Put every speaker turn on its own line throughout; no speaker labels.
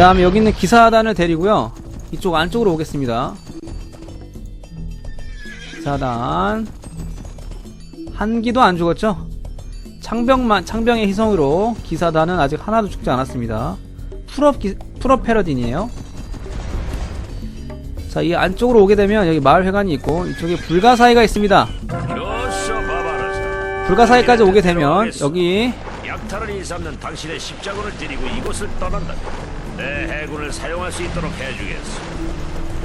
다음에 여기 있는 기사단을 데리고요. 이쪽 안쪽으로 오겠습니다. 기사단. 한기도 안 죽었죠? 창병만, 창병의 희성으로 기사단은 아직 하나도 죽지 않았습니다. 풀업, 기, 풀업 패러딘이에요. 자, 이 안쪽으로 오게 되면 여기 마을회관이 있고, 이쪽에 불가사의가 있습니다. 불가사의까지 오게 되면, 여기,
약탈을 일삼는 당신의 십자군을 데리고 이곳을 떠난다 내 해군을 사용할 수 있도록 해주겠어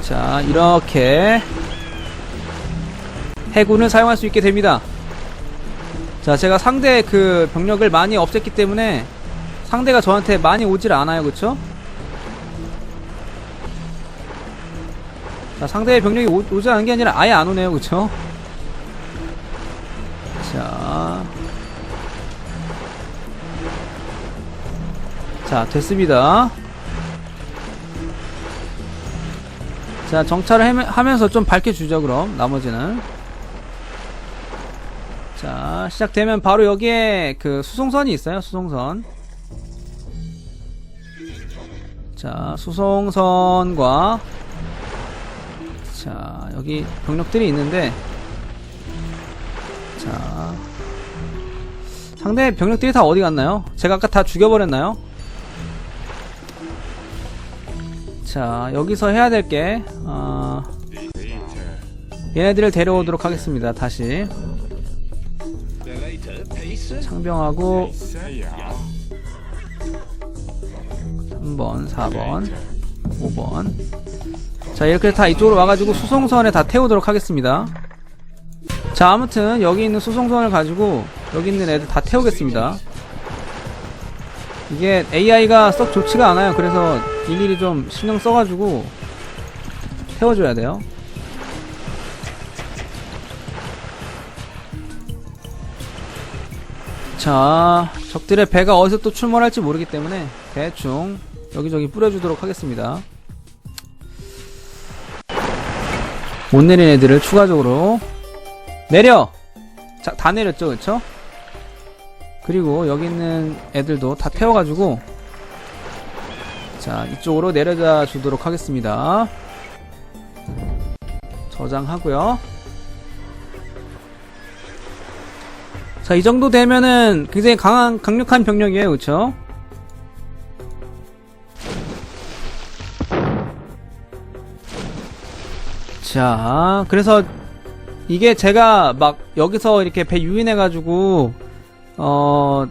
자, 이렇게 해군을 사용할 수 있게 됩니다. 자, 제가 상대 그 병력을 많이 없앴기 때문에 상대가 저한테 많이 오질 않아요. 그쵸? 자, 상대의 병력이 오, 오지 않은 게 아니라 아예 안 오네요. 그쵸? 자. 자, 됐습니다. 자 정찰을 하면서 좀 밝혀주죠 그럼 나머지는 자 시작되면 바로 여기에 그 수송선이 있어요 수송선 자 수송선과 자 여기 병력들이 있는데 자 상대 병력들이 다 어디 갔나요? 제가 아까 다 죽여버렸나요? 자 여기서 해야 될게 어, 얘네들을 데려오도록 하겠습니다 다시. 창병하고 3번 4번 5번. 자 이렇게 다 이쪽으로 와가지고 수송선에 다 태우도록 하겠습니다. 자 아무튼 여기 있는 수송선을 가지고 여기 있는 애들 다 태우겠습니다 이게 AI가 썩 좋지가 않아요. 그래서 일일이 좀 신경 써가지고 태워줘야 돼요. 자, 적들의 배가 어디서 또 출몰할지 모르기 때문에 대충 여기저기 뿌려주도록 하겠습니다. 못 내린 애들을 추가적으로 내려! 자, 다 내렸죠, 그쵸? 그리고 여기 있는 애들도 다 태워가지고 자 이쪽으로 내려다 주도록 하겠습니다. 저장하고요. 자 이 정도 되면은 굉장히 강한 강력한 병력이에요 그쵸? 자 그래서 이게 제가 막 여기서 이렇게 배 유인해가지고 어,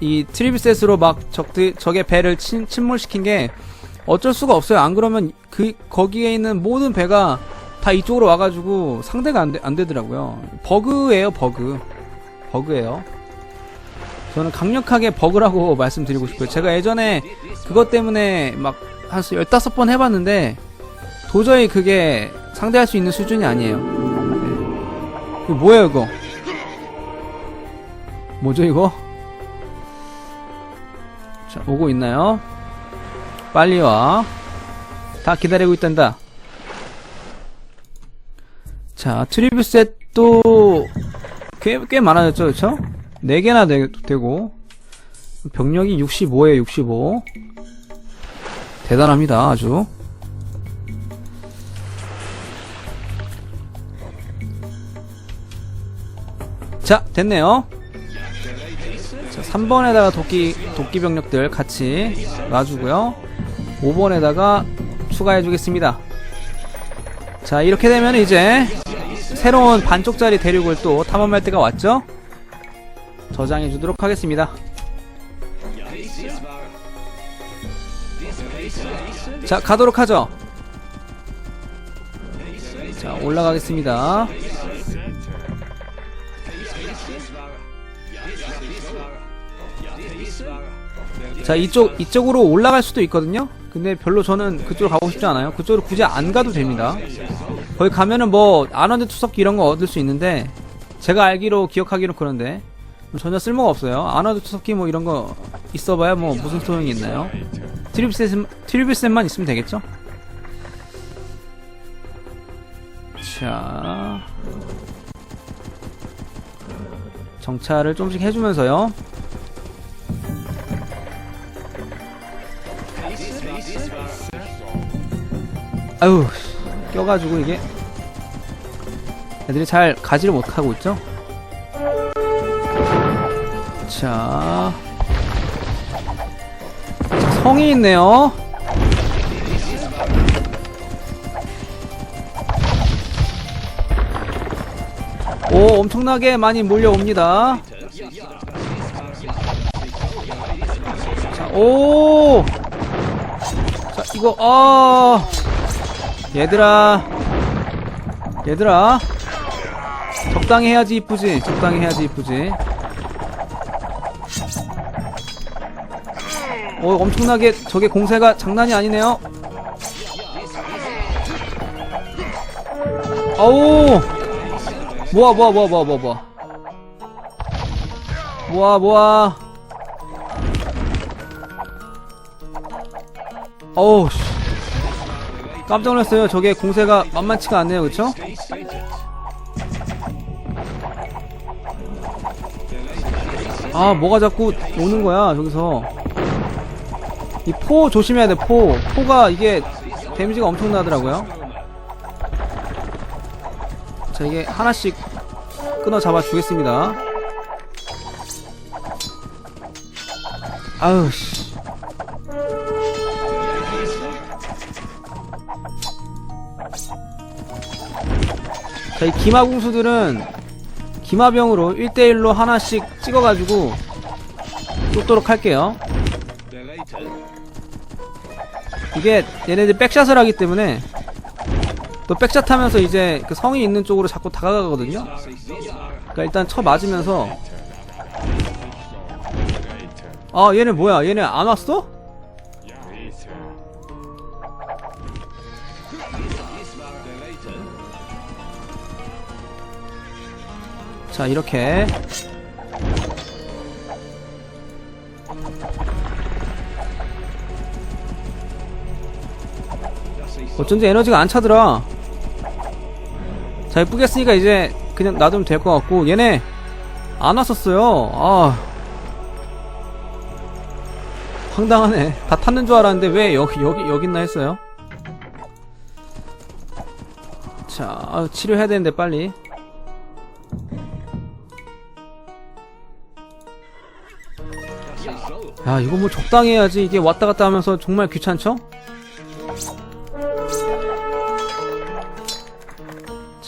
이 트리비셋으로 막 적들, 적의 배를 침, 침몰시킨 게 어쩔 수가 없어요. 안 그러면 그, 거기에 있는 모든 배가 다 이쪽으로 와가지고 상대가 안, 되, 안 되더라고요. 버그예요, 버그. 버그예요. 저는 강력하게 버그라고 말씀드리고 싶어요. 제가 예전에 그것 때문에 막 한 15번 해봤는데 도저히 그게 상대할 수 있는 수준이 아니에요. 네. 이거 뭐예요, 이거? 뭐죠 이거? 자 오고 있나요? 빨리 와. 다 기다리고 있단다. 자 트리뷰 셋도 꽤, 꽤 많아졌죠 그쵸? 4개나 되, 되고 병력이 65에요 65 대단합니다 아주 자 됐네요 자, 3번에다가 도끼, 도끼 병력들 같이 놔주고요. 5번에다가 추가해 주겠습니다. 자, 이렇게 되면 이제 새로운 반쪽짜리 대륙을 또 탐험할 때가 왔죠? 저장해 주도록 하겠습니다. 자, 가도록 하죠. 자, 올라가겠습니다. 자 이쪽 이쪽으로 올라갈 수도 있거든요. 근데 별로 저는 그쪽으로 가고 싶지 않아요. 그쪽으로 굳이 안 가도 됩니다. 거기 가면은 뭐 아너드 투석기 이런 거 얻을 수 있는데 제가 알기로 기억하기로 그런데 전혀 쓸모가 없어요. 아너드 투석기 뭐 이런 거 있어봐야 뭐 무슨 소용이 있나요? 트리비셋 트리비셋만 있으면 되겠죠? 자 정찰을 조금씩 해주면서요. 아유, 껴가지고 이게 애들이 잘 가지를 못하고 있죠? 자, 성이 있네요. 오 엄청나게 많이 몰려옵니다 자, 오 자, 이거, 아. 얘들아. 얘들아. 적당히 해야지 이쁘지. 적당히 해야지 이쁘지. 오, 엄청나게 저게 공세가 장난이 아니네요. 아우. 모아, 모아, 모아, 모아, 모아, 모아. 모아, 모아. 어우, 씨. 깜짝 놀랐어요. 저게 공세가 만만치가 않네요. 그쵸? 아, 뭐가 자꾸 오는 거야, 저기서. 이 포 조심해야 돼, 포. 포가 이게 데미지가 엄청나더라고요. 자, 이게 하나씩 끊어 잡아 주겠습니다. 아유, 씨. 자, 이 기마궁수들은 기마병으로 1대1로 하나씩 찍어가지고 쫓도록 할게요. 이게 얘네들 백샷을 하기 때문에 또 백샷 하면서 이제 그 성이 있는 쪽으로 자꾸 다가가거든요. 그러니까 일단 쳐 맞으면서 아 얘네 뭐야 얘네 안 왔어? 자 이렇게 어쩐지 에너지가 안 차더라 자 예쁘게 했으니까 이제 그냥 놔두면 될 것 같고 얘네 안 왔었어요. 아. 황당하네. 다 탔는 줄 알았는데 왜 여기 여기 여기 있나 했어요? 자 아, 치료해야 되는데 빨리. 야 이거 뭐 적당히 해야지. 이게 왔다 갔다 하면서 정말 귀찮죠?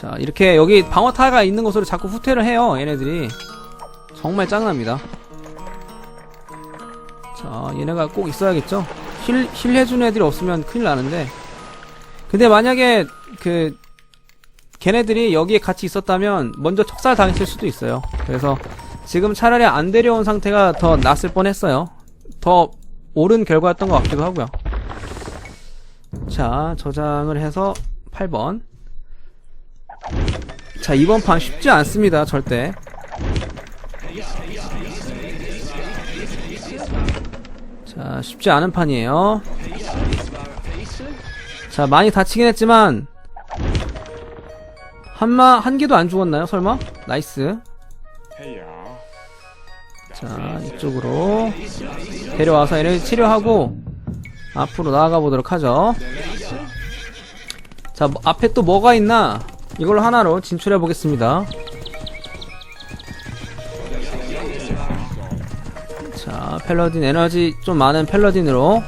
자 이렇게 여기 방어 타가 있는 곳으로 자꾸 후퇴를 해요 얘네들이. 정말 짱납니다. 자 얘네가 꼭 있어야겠죠? 힐, 힐 해주는 애들이 없으면 큰일 나는데. 근데 만약에 그 걔네들이 여기에 같이 있었다면 먼저 척살 당했을 수도 있어요. 그래서 지금 차라리 안 데려온 상태가 더 낫을 뻔했어요. 더 옳은 결과였던 것 같기도 하고요. 자 저장을 해서 8번 자 이번 판 쉽지 않습니다 절대. 자 쉽지 않은 판이에요. 자 많이 다치긴 했지만 한마 한 개도 안 죽었나요 설마? 나이스. 자 이쪽으로 데려와서 얘를 치료하고 앞으로 나아가 보도록 하죠. 자 뭐, 앞에 또 뭐가 있나 이걸로 하나로 진출해 보겠습니다. 자 펠러딘 에너지 좀 많은 펠러딘으로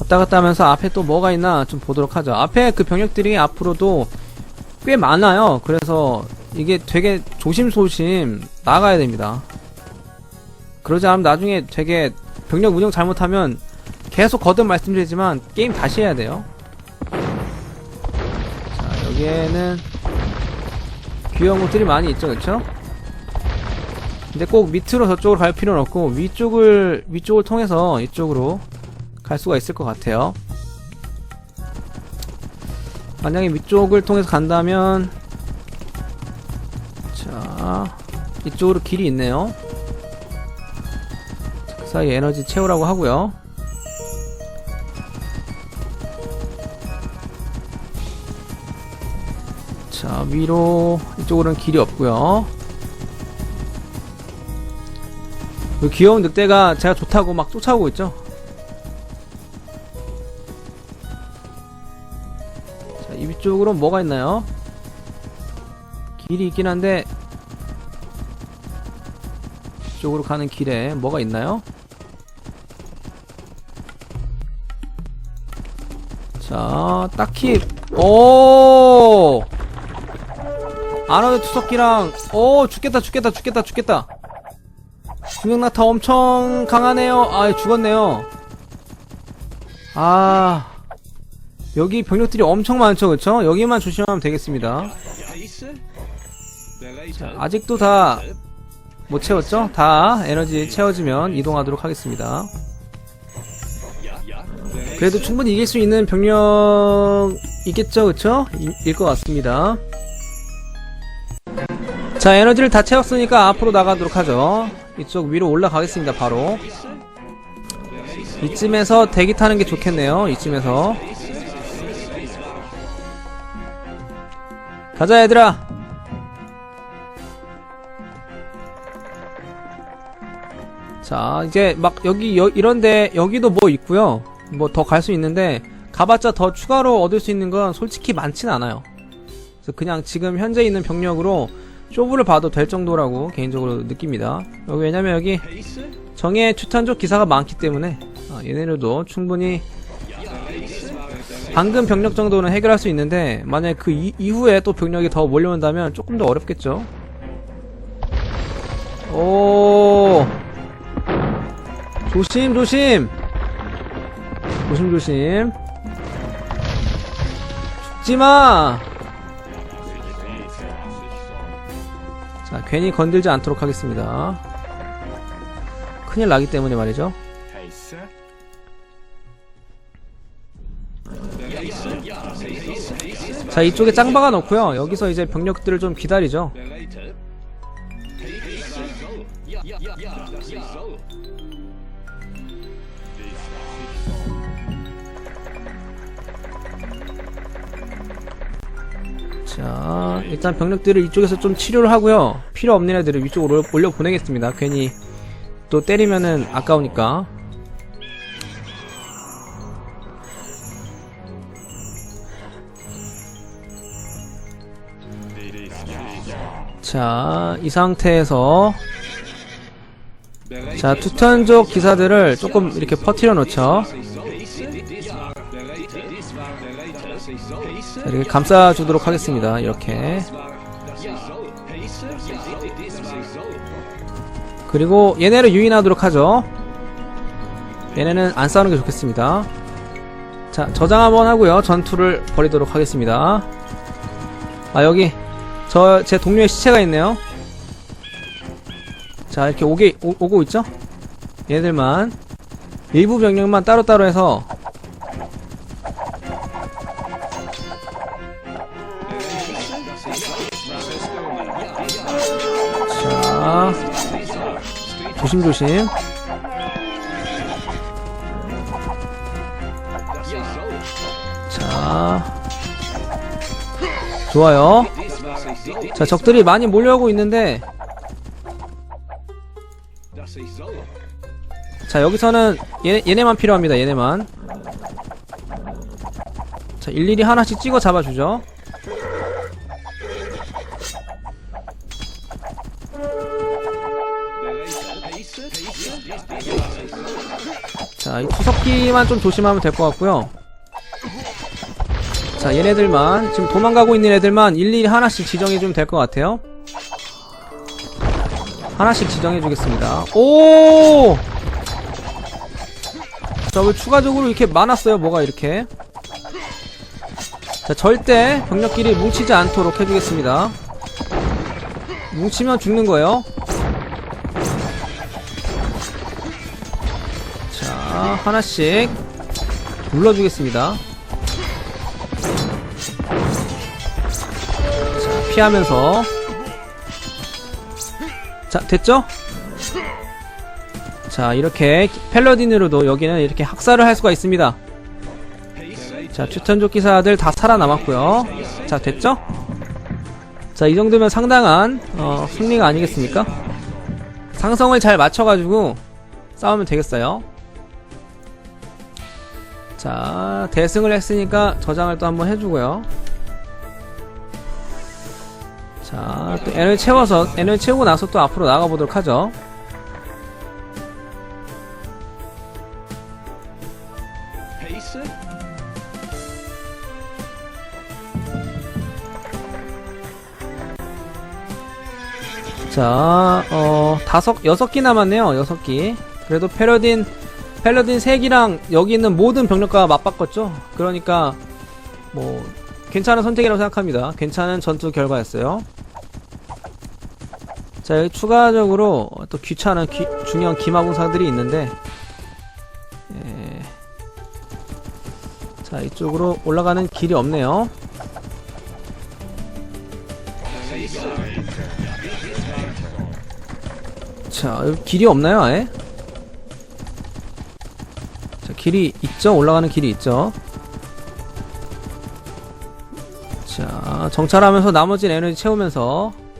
왔다 갔다 하면서 앞에 또 뭐가 있나 좀 보도록 하죠. 앞에 그 병력들이 앞으로도 꽤 많아요. 그래서 이게 되게 조심조심 나가야 됩니다. 그러지 않으면 나중에 되게 병력 운영 잘못하면 계속 거듭 말씀드리지만 게임 다시 해야 돼요 자 여기에는 귀여운 것들이 많이 있죠 그쵸? 근데 꼭 밑으로 저쪽으로 갈 필요는 없고 위쪽을 위쪽을 통해서 이쪽으로 갈 수가 있을 것 같아요. 만약에 위쪽을 통해서 간다면 자 이쪽으로 길이 있네요. 그 사이에 에너지 채우라고 하고요 자 위로 이쪽으로는 길이 없고요 그 귀여운 늑대가 제가 좋다고 막 쫓아오고 있죠 이쪽으로 뭐가 있나요? 길이 있긴 한데 이쪽으로 가는 길에 뭐가 있나요? 자, 딱히 오 아너드 투석기랑 오 죽겠다 죽겠다 죽겠다 죽겠다. 중력나타 엄청 강하네요. 아 죽었네요. 아 여기 병력들이 엄청 많죠 그쵸? 여기만 조심하면 되겠습니다. 자, 아직도 다 못 채웠죠? 다 에너지 채워지면 이동하도록 하겠습니다. 그래도 충분히 이길 수 있는 병력 있겠죠 그쵸? 일 것 같습니다 자 에너지를 다 채웠으니까 앞으로 나가도록 하죠. 이쪽 위로 올라가겠습니다 바로. 이쯤에서 대기 타는 게 좋겠네요 이쯤에서. 가자 얘들아. 자 이제 막 여기 여, 이런데 여기도 뭐 있고요. 뭐 더 갈 수 있는데 가봤자 더 추가로 얻을 수 있는 건 솔직히 많진 않아요. 그래서 그냥 지금 현재 있는 병력으로 쇼부를 봐도 될 정도라고 개인적으로 느낍니다. 여기 왜냐면 여기 정예 추탄족 기사가 많기 때문에 아, 얘네들도 충분히 방금 병력 정도는 해결할 수 있는데 만약 그 이, 이후에 또 병력이 더 몰려온다면 조금 더 어렵겠죠? 오. 조심 조심! 조심 조심. 죽지마 자 괜히 건들지 않도록 하겠습니다. 큰일 나기 때문에 말이죠. 자 이쪽에 짱박아 놓고요. 여기서 이제 병력들을 좀 기다리죠 자 일단 병력들을 이쪽에서 좀 치료를 하고요. 필요 없는 애들을 위쪽으로 올려 보내겠습니다. 괜히 또 때리면은 아까우니까. 자 이 상태에서 자 투턴족 기사들을 조금 이렇게 퍼뜨려 놓죠 자, 이렇게 감싸주도록 하겠습니다. 이렇게. 그리고 얘네를 유인하도록 하죠. 얘네는 안 싸우는 게 좋겠습니다. 자 저장 한번 하고요. 전투를 벌이도록 하겠습니다. 아 여기 저 제 동료의 시체가 있네요. 자 이렇게 오게 오, 오고 있죠? 얘들만. 일부 병력만 따로따로 해서 조심조심. 자. 좋아요. 자 적들이 많이 몰려오고 있는데. 자 여기서는 얘네, 얘네만 필요합니다 얘네만. 자 일일이 하나씩 찍어 잡아주죠 자, 이 투석기만 좀 조심하면 될 것 같고요. 자, 얘네들만 지금 도망가고 있는 애들만 일일이 하나씩 지정해주면 될 것 같아요. 하나씩 지정해주겠습니다. 오! 자, 왜 추가적으로 이렇게 많았어요? 뭐가 이렇게? 자, 절대 병력끼리 뭉치지 않도록 해주겠습니다. 뭉치면 죽는 거예요. 하나씩 눌러주겠습니다. 자, 피하면서. 자, 됐죠? 자, 이렇게 펠러딘으로도 여기는 이렇게 학살을 할 수가 있습니다. 자, 추천족 기사들 다 살아남았고요. 자, 됐죠? 자, 이 정도면 상당한 어, 승리가 아니겠습니까? 상성을 잘 맞춰가지고 싸우면 되겠어요. 자, 대승을 했으니까 저장을 또 한번 해주고요. 자, 또 에너지 채워서, 에너지 채우고 나서 또 앞으로 나가보도록 하죠. 자, 어, 다섯, 여섯 기 남았네요. 여섯 기. 그래도 패러딘, 패러딘 세 기랑 여기 있는 모든 병력과 맞바꿨죠. 그러니까, 뭐, 괜찮은 선택이라고 생각합니다. 괜찮은 전투 결과였어요. 자, 여기 추가적으로 또 귀찮은 귀- 중요한 기마공사들이 있는데, 예. 자, 이쪽으로 올라가는 길이 없네요. 자, 길이 없나요, 아예? 자, 길이 있죠? 올라가는 길이 있죠? 자, 정찰하면서 나머지 에너지 채우면서